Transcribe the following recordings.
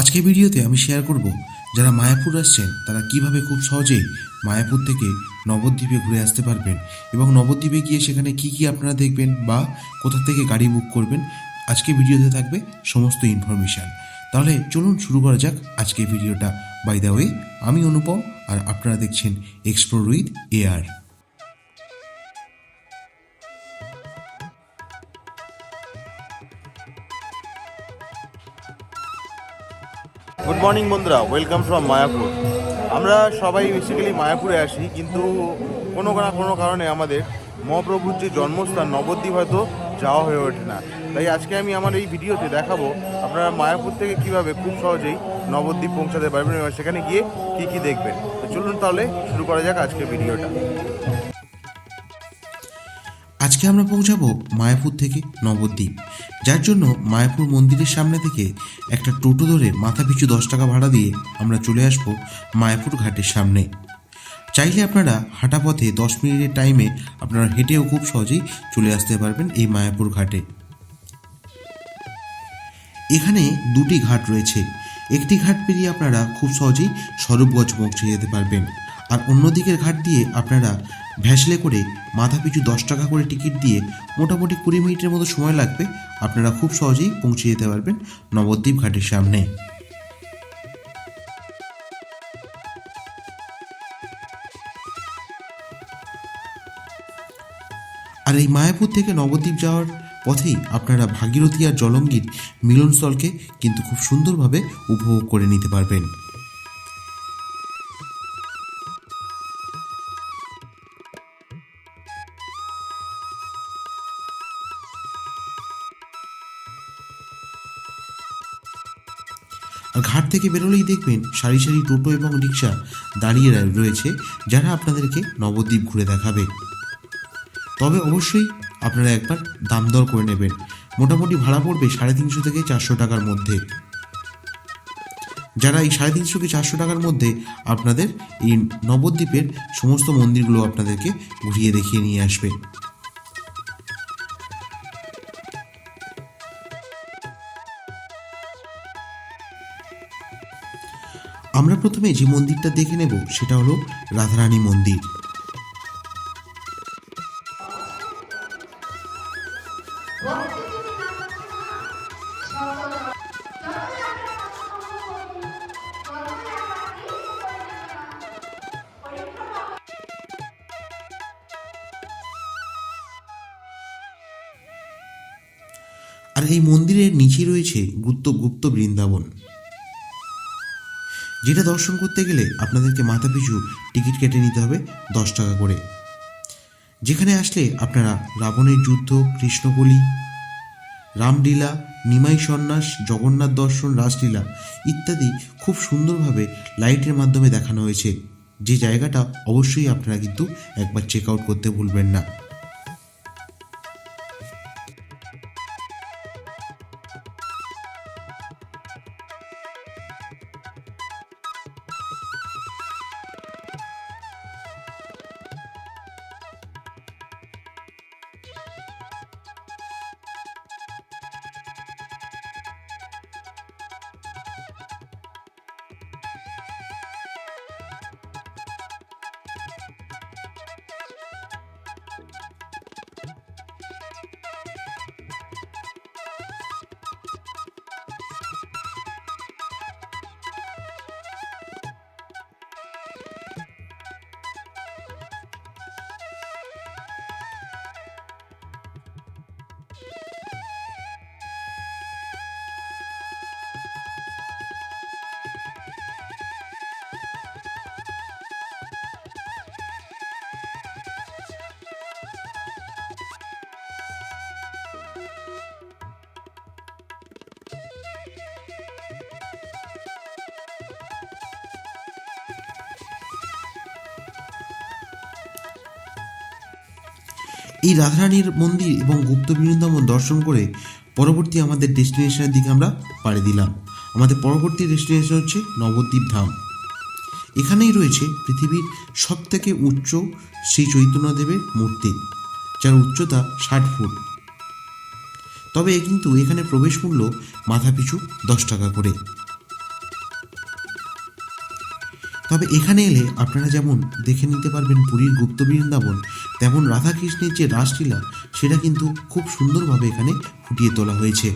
আজকের ভিডিওতে আমি শেয়ার করব যারা মায়াপুর আসছেন, তারা কীভাবে খুব সহজেই মায়াপুর থেকে নবদ্বীপে ঘুরে আসতে পারবেন এবং নবদ্বীপে গিয়ে সেখানে কি কি আপনারা দেখবেন বা কোথা থেকে গাড়ি বুক করবেন আজকে ভিডিওতে থাকবে সমস্ত ইনফরমেশান তাহলে চলুন শুরু করা যাক আজকের ভিডিওটা। বাই দ্য ওয়ে আমি অনুপম আর আপনারা দেখছেন explore with AR good morning বন্ধুরা। ওয়েলকাম ফ্রম মায়াপুর আমরা সবাই বেসিক্যালি মায়াপুরে আসি কিন্তু কোনো না কোনো কারণে আমাদের মহাপ্রভুর যে জন্মস্থান নবদ্বীপ হয়তো যাওয়া হয়ে ওঠে না। তাই আজকে আমি আমার এই ভিডিওতে দেখাবো আপনারা মায়াপুর থেকে কীভাবে খুব সহজেই নবদ্বীপ পৌঁছাতে পারবেন এবং সেখানে গিয়ে কী কী দেখবেন। চলুন তাহলে শুরু করা যাক আজকের ভিডিওটা। আজকে আমরা পৌঁছাবো মায়াপুর থেকে নবদ্বীপ। যার জন্য মায়াপুর মন্দিরের সামনে থেকে একটা টোটো ধরে মাথা পিছু দশ টাকা ভাড়া দিয়ে আমরা চলে আসব মায়াপুর ঘাটের সামনে। চাইলে আপনারা হাঁটা পথে দশ মিনিটের টাইমে আপনারা হেঁটেও খুব সহজেই চলে আসতে পারবেন এই মায়াপুর ঘাটে। এখানে দুটি ঘাট রয়েছে। একটি ঘাট পেরিয়ে আপনারা খুব সহজেই স্বরূপগঞ্জ পৌঁছে যেতে পারবেন। আর অন্যদিকের ঘাট দিয়ে আপনারা ভ্যাসলে করে মাথা পিছু দশ টাকা করে টিকিট দিয়ে মোটামুটি কুড়ি মিনিটের মতো সময় লাগবে আপনারা খুব সহজেই পৌঁছে যেতে পারবেন নবদ্বীপ ঘাটের সামনে। আর এই মায়াপুর থেকে নবদ্বীপ যাওয়ার পথেই আপনারা ভাগীরথী আর জলঙ্গির মিলনস্থলকে কিন্তু খুব সুন্দরভাবে উপভোগ করে নিতে পারবেন। ঘাট থেকে বেরোলেই দেখবেন সারি সারি টোটো এবং রিক্সা দাঁড়িয়ে রয়েছে, যারা আপনাদেরকে নবদ্বীপ ঘুরে দেখাবে। তবে অবশ্যই আপনারা একবার দাম দর করে নেবেন। মোটামুটি ভাড়া পড়বে সাড়ে তিনশো থেকে চারশো টাকার মধ্যে। যারা এই সাড়ে তিনশো কি চারশো টাকার মধ্যে আপনাদের এই নবদ্বীপের সমস্ত মন্দিরগুলো আপনাদেরকে ঘুরিয়ে দেখিয়ে নিয়ে আসবে। আমরা প্রথমে যে মন্দিরটা দেখে নেব, সেটা হলো রাধারানী মন্দির। আর এই মন্দিরের নিচে রয়েছে গুপ্ত গুপ্ত বৃন্দাবন। যেটা দর্শন করতে গেলে আপনাদেরকে মাথা পিছু টিকিট কেটে নিতে হবে দশ টাকা করে। যেখানে আসলে আপনারা রাবণের যুদ্ধ, কৃষ্ণকলি, রামলীলা, নিমাই সন্ন্যাস, জগন্নাথ দর্শন, রাসলীলা ইত্যাদি খুব সুন্দরভাবে লাইটের মাধ্যমে দেখানো হয়েছে। যে জায়গাটা অবশ্যই আপনারা কিন্তু একবার চেক আউট করতে ভুলবেন না। এই রাধারানীর মন্দির এবং গুপ্ত বৃন্দাবন দর্শন করে পরবর্তী আমাদের ডেস্টিনেশনের দিকে আমরা পাড়ি দিলাম। আমাদের পরবর্তী ডেস্টিনেশন হচ্ছে নবদ্বীপ ধাম। এখানেই রয়েছে পৃথিবীর সবথেকে উচ্চ শ্রী চৈতন্যদেবের মূর্তি, যার উচ্চতা ষাট ফুট। তবে কিন্তু এখানে প্রবেশ মূল্য মাথাপিছু দশ টাকা করে। তবে এখানে এলে আপনারা যেমন দেখে নিতে পারবেন পুরীর গুপ্ত বৃন্দাবন তেমন রাধাকৃষ্ণের যে রাসলীলা সেটা কিন্তু খুব সুন্দরভাবে এখানে ফুটিয়ে তোলা হয়েছে।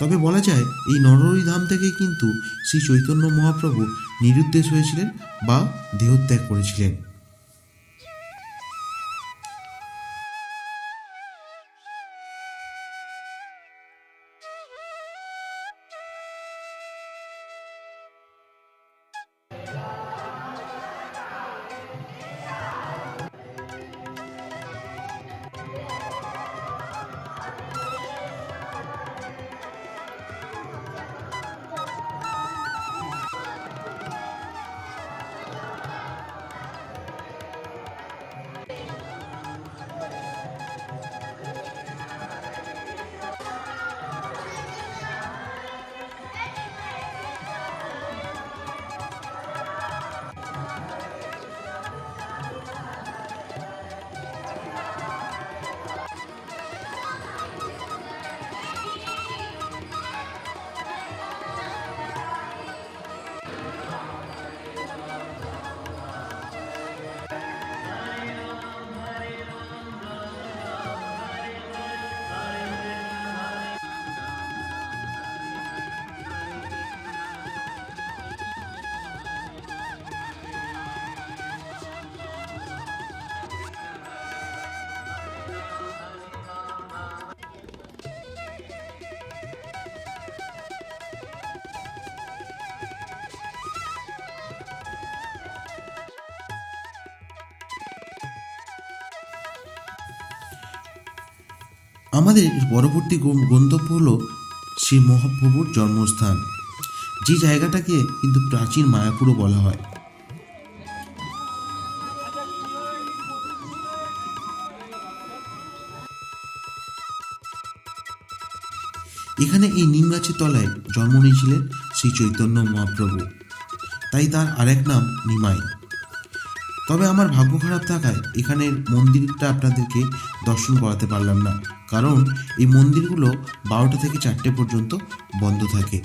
তবে বলা যায়, এই নরহরি ধাম থেকে কিন্তু শ্রী চৈতন্য মহাপ্রভু নিরুদ্দেশ হয়েছিলেন বা দেহত্যাগ করেছিলেন। আমাদের পরবর্তী গন্তব্য হলো শ্রী মহাপ্রভুর জন্মস্থান। যে জায়গাটাকে কিন্তু প্রাচীন মায়াপুরও বলা হয়। এখানে এই নিম গাছের তলায় জন্ম নিয়েছিলেন শ্রী চৈতন্য মহাপ্রভু। তাই তার আরেক নাম নিমাই। তবে আমার ভাগ্য খারাপ থাকায় এখানের মন্দিরটা আপনাদেরকে দর্শন করাতে পারলাম না। কারণ এই মন্দিরগুলো বারোটা থেকে চারটে পর্যন্ত বন্ধ থাকে।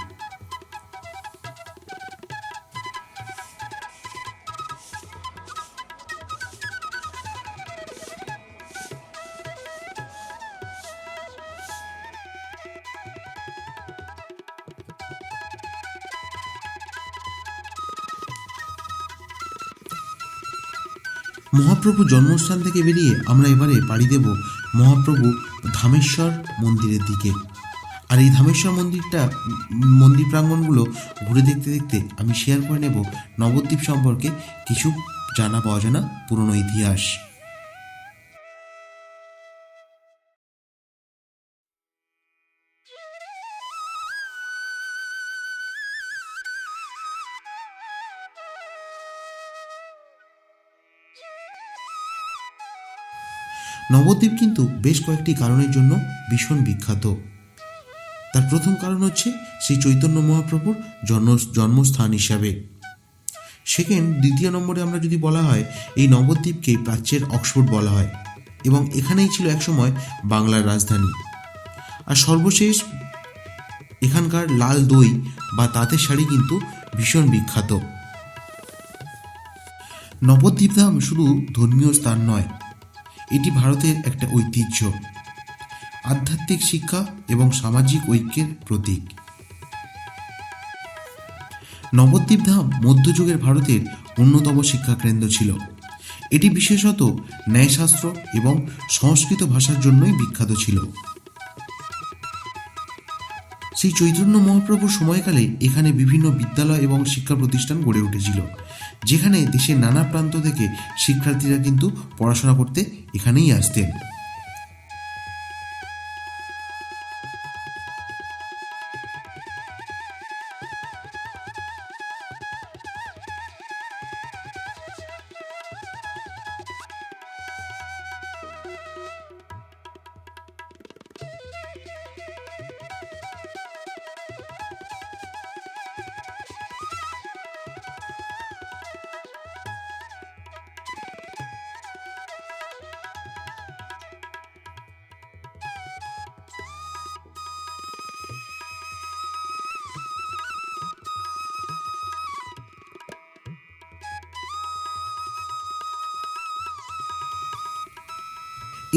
মহাপ্রভু জন্মস্থান থেকে বেরিয়ে আমরা এবারে পাড়ি দেব মহাপ্রভু ধামেশ্বর মন্দিরের দিকে। আর এই ধামেশ্বর মন্দিরটা, মন্দির প্রাঙ্গণগুলো ঘুরে দেখতে দেখতে আমি শেয়ার করে নেব নবদ্বীপ সম্পর্কে কিছু জানা পাওয়া জানা পুরনো ইতিহাস। নবদ্বীপ কিন্তু বেশ কয়েকটি কারণের জন্য ভীষণ বিখ্যাত। তার প্রথম কারণ হচ্ছে শ্রী চৈতন্য মহাপ্রভুর জন্ম, জন্মস্থান হিসাবে। সেকেন্ড, দ্বিতীয় নম্বরে আমরা যদি বলা হয়, এই নবদ্বীপকে প্রাচ্যের অক্সফোর্ড বলা হয় এবং এখানেই ছিল একসময় বাংলার রাজধানী। আর সর্বশেষ, এখানকার লাল দই বা তাঁতের শাড়ি কিন্তু ভীষণ বিখ্যাত। নবদ্বীপ ধাম শুধু ধর্মীয় স্থান নয় এটি ভারতের একটা ঐতিহ্য। আধ্যাত্মিক শিক্ষা এবং সামাজিক ঐক্যের প্রতীক। নবদ্বীপ ধাম মধ্যযুগের ভারতের অন্যতম শিক্ষাকেন্দ্র ছিল। এটি বিশেষত ন্যায়শাস্ত্র এবং সংস্কৃত ভাষার জন্যই বিখ্যাত ছিল। সেই চৈতন্য মহাপ্রভুর সময়কালে এখানে বিভিন্ন বিদ্যালয় এবং শিক্ষা প্রতিষ্ঠান গড়ে উঠেছিল। যেখানে দেশের নানা প্রান্ত থেকে শিক্ষার্থীরা কিন্তু পড়াশোনা করতে এখানেই আসতেন।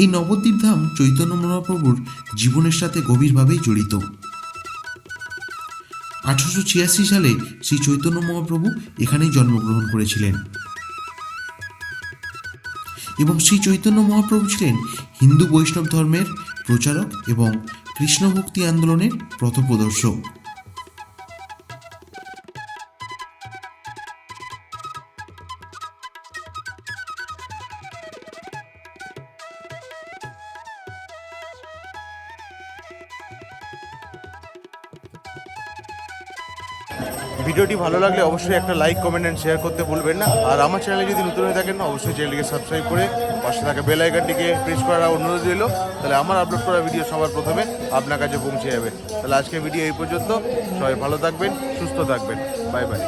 এই নবদ্বীপ ধাম চৈতন্য মহাপ্রভুর জীবনের সাথে গভীরভাবেই জড়িত। আঠারোশো ছিয়াশি সালে শ্রী চৈতন্য মহাপ্রভু এখানেই জন্মগ্রহণ করেছিলেন। এবং শ্রী চৈতন্য মহাপ্রভু ছিলেন হিন্দু বৈষ্ণব ধর্মের প্রচারক এবং কৃষ্ণভক্তি আন্দোলনের পথপ্রদর্শক। ভিডিওটি ভালো লাগলে অবশ্যই একটা লাইক কমেন্ট অ্যান্ড শেয়ার করতে ভুলবেন না। আর আমার চ্যানেলে যদি নতুন হয়ে থাকেন, অবশ্যই চ্যানেলকে সাবস্ক্রাইব করে পাশে থাকা বেল আইকনটিকে প্রেস করার অনুরোধ রইল। তাহলে আমার আপলোড করা ভিডিও সবার প্রথমে আপনার কাছে পৌঁছে যাবে। তাহলে আজকে ভিডিও এই পর্যন্ত। সবাই ভালো থাকবেন, সুস্থ থাকবেন। Bye bye